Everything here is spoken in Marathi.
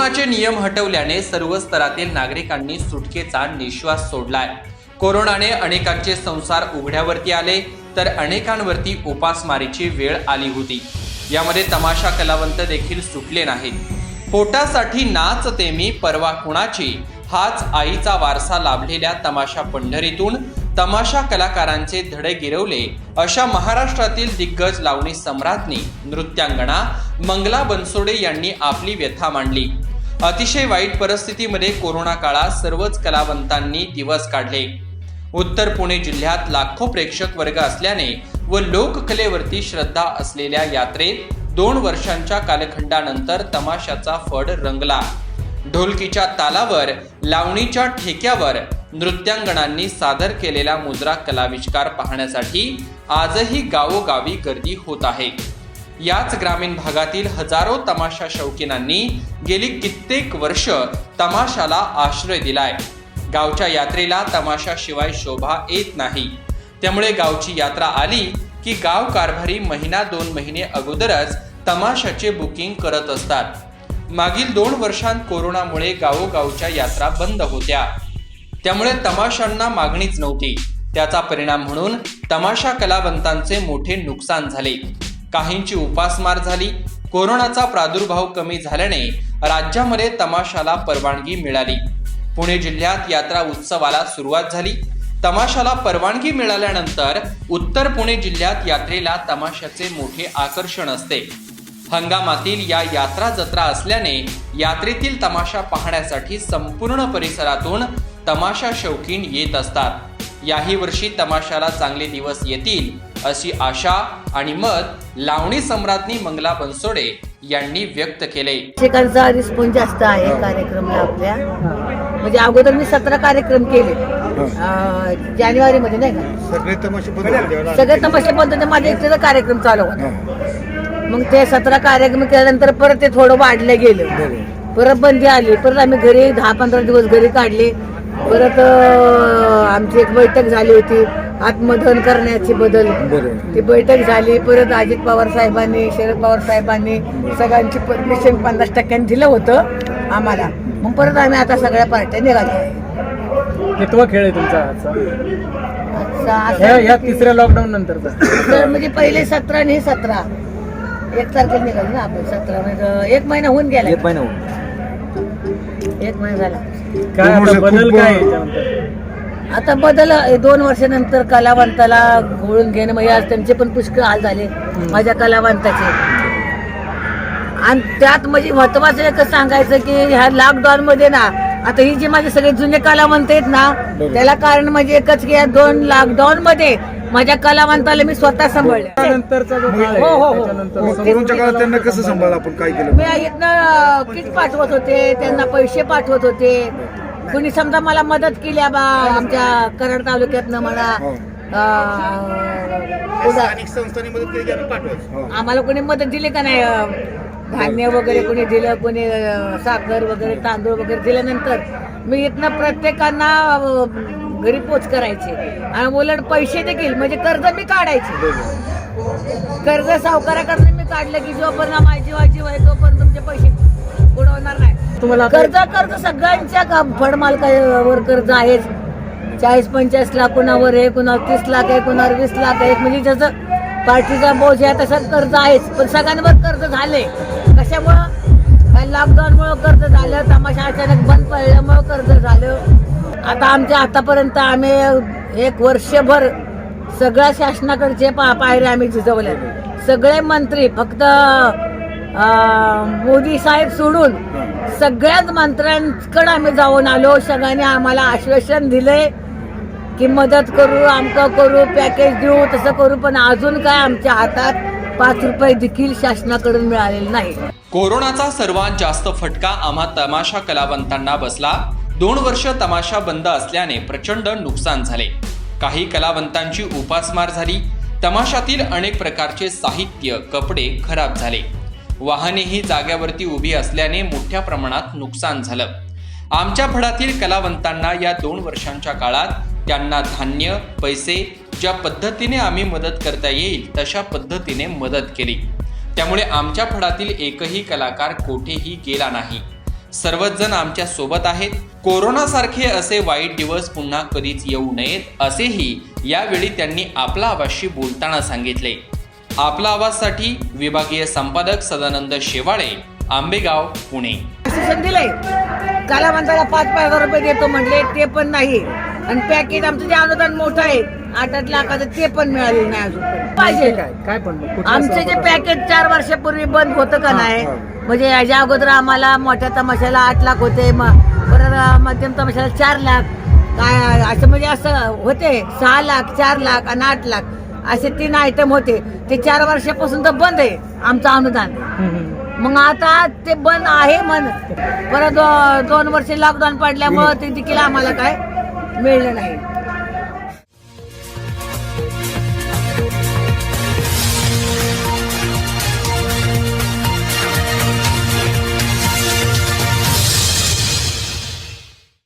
कोरोनाचे नियम हटवल्याने सर्व स्तरातील नागरिकांनी सुटकेचा निश्वास सोडलाय. कोरोनाने अनेकांचे संसार उघड्यावरती आले तर अनेकांवरती उपासमारीची वेळ आली होती. यामध्ये तमाशा कलावंत देखील सुटले नाहीत. पोटासाठी नाचते मी परवा कुणाची? हाच आईचा वारसा लाभलेल्या तमाशा पंढरीतून तमाशा कलाकारांचे धडे गिरवले अशा महाराष्ट्रातील दिग्गज लावणी सम्राज्ञी नृत्यांगणा मंगला बनसोडे यांनी आपली व्यथा मांडली. अतिशय वाईट परिस्थितीमध्ये कोरोना काळात सर्वच कलावंतांनी दिवस काढले. उत्तर पुणे जिल्ह्यात लाखो प्रेक्षक वर्ग असल्याने व लोककलेवरती श्रद्धा असलेल्या यात्रेत दोन वर्षांच्या कालखंडानंतर तमाशाचा फड रंगला. ढोलकीच्या तालावर लावणीच्या ठेक्यावर नृत्यांगणांनी सादर केलेला मुद्रा कलाविष्कार पाहण्यासाठी आजही गावोगावी गर्दी होत आहे. याच ग्रामीण भागातील हजारो तमाशा शौकीनांनी गेली कित्येक वर्ष तमाशाला आश्रय दिलाय. गावच्या यात्रेला तमाशाशिवाय शोभा येत नाही. त्यामुळे गावची यात्रा आली की गाव कारभारी महिना दोन महिने अगोदरच तमाशाचे बुकिंग करत असतात. मागील दोन वर्षांत कोरोनामुळे गावोगावच्या यात्रा बंद होत्या. त्यामुळे तमाशांना मागणीच नव्हती. त्याचा परिणाम म्हणून तमाशा कलावंतांचे मोठे नुकसान झाले. काहींची उपासमार झाली. कोरोनाचा प्रादुर्भाव कमी झाल्याने राज्यामध्ये तमाशाला परवानगी मिळाली. पुणे जिल्ह्यात यात्रा उत्सवाला सुरुवात झाली. तमाशाला परवानगी मिळाल्यानंतर उत्तर पुणे जिल्ह्यात यात्रेला तमाशाचे मोठे आकर्षण असते. हंगामातील या यात्रा जत्रा असल्याने यात्रेतील तमाशा पाहण्यासाठी संपूर्ण परिसरातून तमाशा शौकीन येत असतात. याही वर्षी तमाशाला चांगले दिवस येतील अशी आशा आणि मत लावणी सम्राज्ञी मंगला बनसोडे यांनी व्यक्त केले. प्रेक्षकांचा रिस्पॉन्स जास्त आहे कार्यक्रमला आपल्या. म्हणजे अगोदर मी सतरा कार्यक्रम केले. अं, जानेवारीमध्ये नाही का? सगळे तमाशे बदलले सगळे तमाशे पद्धतीने माझ्या एकट्याचा कार्यक्रम चालू होता. मग ते सतरा कार्यक्रम केल्यानंतर परत ते थोडं वाढलं गेलं. परत बंदी आली. परत आम्ही घरी दहा पंधरा दिवस घरी काढले. परत आमची एक बैठक झाली होती. आत्मदहन करण्याची बदल. ती बैठक झाली. परत अजित पवार साहेबांनी शरद पवार साहेबांनी सगळ्यांची परमिशन पन्नास टक्क्यांनी दिलं होतं आम्हाला. मग परत आम्ही आता सगळ्या पार्ट्या निघाल्या. आहे कितवा खेळ आहे तुमचा आजचा? असं- तिसऱ्या लॉकडाऊन नंतरचा. तर म्हणजे पहिले सतरा आणि हे सतरा. एक तारखेला निघाली ना आपण सतरा. म्हणजे एक महिना होऊन गेला. एक महिना होऊन. एक महिना झाला. काय दोन आता वर्ष बदल काय याच्यानंतर? आता बदल हे दोन वर्षानंतर कलावंताला घोळून घेणं म्हणजे आज त्यांचे पण पुष्कळ हाल झाले माझ्या कलावंताचे. आणि त्यात म्हणजे महत्वाचं एकच सांगायचं की ह्या लॉकडाऊन मध्ये ना आता ही जी माझे सगळे जुने कलावंत आहेत ना त्याला कारण म्हणजे एकच की या दोन लॉकडाऊन मध्ये माझ्या कलावंताला मी स्वतः सांभाळले. त्यानंतरचा जो काळ आहे हो, हो, हो. त्याच्यानंतर मग कोरोनाच्या काळात त्यांना कसं सांभाळलं आपण? काय केलं? मी इथनं किट पाठवत होते त्यांना पैसे पाठवत होते. कुणी समजा मला मदत केली बा आमच्या कराड तालुक्यातनं म्हणा हो. अं, कुठं- संस्थांनी मदत केली आम्ही पाठवायचं. आम्हाला कोणी मदत दिली का नाही? अं, धान्य वगैरे कोणी दिलं कोणी अं, साखर वगैरे तांदूळ वगैरे दिल्यानंतर. मी इथनं प्रत्येकांना अं, घरी पोच करायचे. आणि उलट पैसे देखील म्हणजे कर्ज मी काढायचे. कर्ज सावकाराकडनं मी काढलं की जोपर्यंत माझी वाजी आहे तोपर्यंत तुमचे पैसे बुडवणार नाही. तुम्हाला कर्ज कर्ज सगळ्यांच्या का- फळमालकावर कर्ज आहेच. चाळीस पंचाळीस लाख कुणावर आहे कुणावर तीस लाख आहे कुणावर वीस लाख आहे म्हणजे जसं पार्टीचा बोज आहे तसं कर्ज आहेच. पण सगळ्यांवर कर्ज झाले. कशामुळं? लॉकडाऊन मुळे कर्ज झालं तमाशा अचानक बंद पडल्यामुळं कर्ज झालं. आता आमच्या आतापर्यंत आम्ही एक वर्षभर सगळ्या शासनाकडचे पा पायऱ्या आम्ही झिजवल्या सगळे मंत्री फक्त मोदी साहेब सोडून सगळ्याच मंत्र्यांकडे आम्ही जाऊन आलो. सगळ्यांनी आम्हाला आश्वासन दिले की मदत करू आमकं करू पॅकेज देऊ तसं करू पण अजून काय आमच्या हातात पाच रुपये देखील शासनाकडून मिळालेले नाही. कोरोनाचा सर्वात जास्त फटका आम्हा तमाशा कलावंतांना बसला. दोन वर्ष तमाशा बंद असल्याने प्रचंड नुकसान झाले. काही कलावंतांची उपासमार झाली. तमाशातील अनेक प्रकारचे साहित्य कपडे खराब झाले. वाहनेही जाग्यावरती उभी असल्याने मोठ्या प्रमाणात नुकसान झालं. आमच्या फडातील कलावंतांना या दोन वर्षांच्या काळात त्यांना धान्य पैसे ज्या पद्धतीने आम्ही मदत करता येईल तशा पद्धतीने मदत केली. त्यामुळे आमच्या फडातील एकही कलाकार कोठेही गेला नाही. सर्वच जण आमच्यासोबत आहेत. कोरोना सारखे असे वाईट दिवस पुन्हा कधीच येऊ नयेत असेही यावेळी त्यांनी आपला आवाजशी बोलताना सांगितले. आपला आवाजसाठी विभागीय संपादक सदानंद शेवाळे आंबेगाव पुणे. आश्वासन दिलंय काला म्हणताना पाच पाच हजार रुपये देतो म्हणले ते पण नाही. आणि पॅकेज आमचं जे अनुदान मोठं आहे आठ आठ लाखाचं ते पण मिळालेलं नाही अजून पाहिजे काय काय पण मग? कुठल्या आमचं जे? पॅकेज चार वर्षापूर्वी बंद होतं का हा, नाही हा. म्हणजे याच्या अगोदर आम्हाला मोठ्या तमाशाला आठ लाख होते म- परत मध्यम तमाशाला चार लाख काय असं म्हणजे असं होते सहा लाख चार लाख आणि आठ लाख असे तीन आयटम होते ते चार वर्षापासून तर बंद आहे आमचं अनुदान हम्म, हम्म. मग आता ते बंद आहे म्हण परत दोन वर्ष लॉकडाऊन पडल्यामुळं ते देखील आम्हाला काय मिळलं नाही